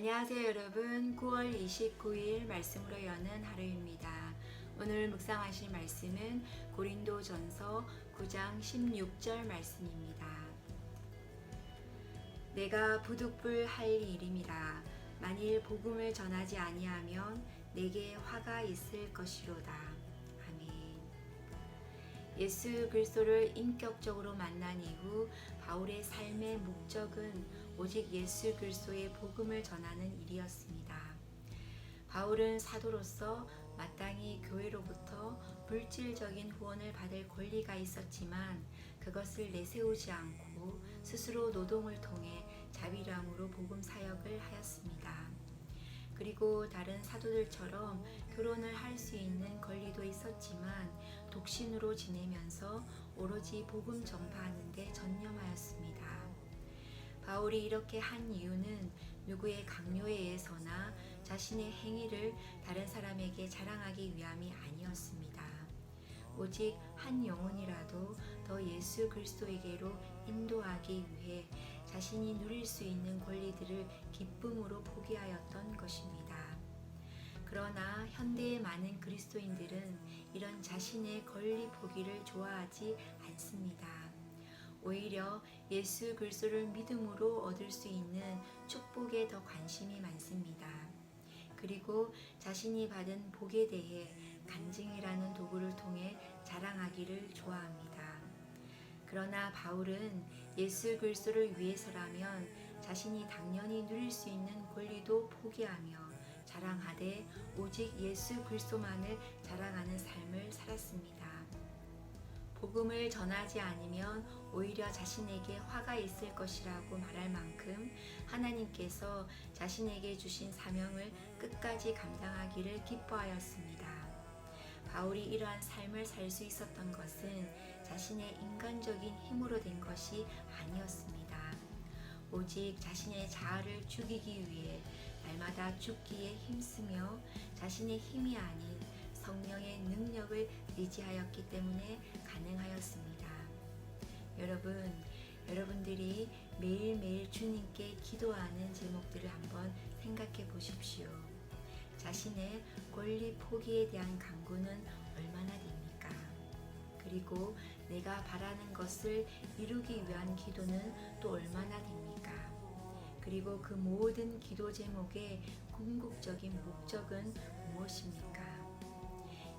안녕하세요 여러분. 9월 29일 말씀으로 여는 하루입니다. 오늘 묵상하실 말씀은 고린도 전서 9장 16절 말씀입니다. 내가 부득불 할 일임이라 만일 복음을 전하지 아니하면 내게 화가 있을 것이로다 예수 그리스도를 인격적으로 만난 이후 바울의 삶의 목적은 오직 예수 그리스도의 복음을 전하는 일이었습니다. 바울은 사도로서 마땅히 교회로부터 물질적인 후원을 받을 권리가 있었지만 그것을 내세우지 않고 스스로 노동을 통해 자비람으로 복음 사역을 하였습니다. 그리고 다른 사도들처럼 결혼을 할 수 있는 권리도 있었지만 독신으로 지내면서 오로지 복음 전파하는 데 전념하였습니다. 바울이 이렇게 한 이유는 누구의 강요에 의해서나 자신의 행위를 다른 사람에게 자랑하기 위함이 아니었습니다. 오직 한 영혼이라도 더 예수 그리스도에게로 인도하기 위해 자신이 누릴 수 있는 권리들을 기쁨으로 포기하였던 것입니다. 그러나 현대의 많은 그리스도인들은 이런 자신의 권리 포기를 좋아하지 않습니다. 오히려 예수 그리스도를 믿음으로 얻을 수 있는 축복에 더 관심이 많습니다. 그리고 자신이 받은 복에 대해 간증이라는 도구를 통해 자랑하기를 좋아합니다. 그러나 바울은 예수 그리스도를 위해서라면 자신이 당연히 누릴 수 있는 권리도 포기하며 자랑하되 오직 예수 그리스도만을 자랑하는 삶을 살았습니다. 복음을 전하지 않으면 오히려 자신에게 화가 있을 것이라고 말할 만큼 하나님께서 자신에게 주신 사명을 끝까지 감당하기를 기뻐하였습니다. 바울이 이러한 삶을 살 수 있었던 것은 자신의 인간적인 힘으로 된 것이 아니었습니다. 오직 자신의 자아를 죽이기 위해 날마다 죽기에 힘쓰며 자신의 힘이 아닌 성령의 능력을 의지하였기 때문에 가능하였습니다. 여러분, 여러분들이 매일매일 주님께 기도하는 제목들을 한번 생각해 보십시오. 자신의 권리 포기에 대한 강구는 얼마나 됩니까? 그리고 내가 바라는 것을 이루기 위한 기도는 또 얼마나 됩니까? 그리고 그 모든 기도 제목의 궁극적인 목적은 무엇입니까?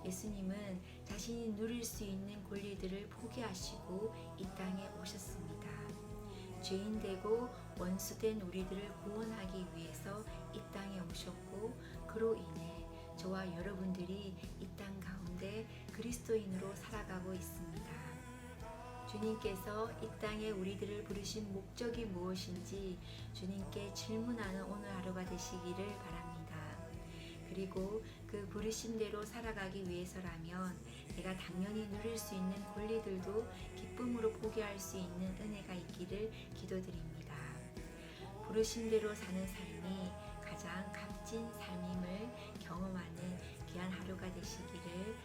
예수님은 자신이 누릴 수 있는 권리들을 포기하시고 이 땅에 오셨습니다. 죄인 되고 원수 된 우리들을 구원하기 위해서 이 땅에 오셨고 그로 인해 저와 여러분들이 이 땅 가운데 그리스도인으로 살아가고 있습니다. 주님께서 이 땅에 우리들을 부르신 목적이 무엇인지 주님께 질문하는 오늘 하루가 되시기를 바랍니다. 그리고 그 부르심대로 살아가기 위해서라면 내가 당연히 누릴 수 있는 권리들도 기쁨으로 포기할 수 있는 은혜가 있기를 기도드립니다. 부르심대로 사는 삶이 가장 값진 삶임을 경험하는 귀한 하루가 되시기를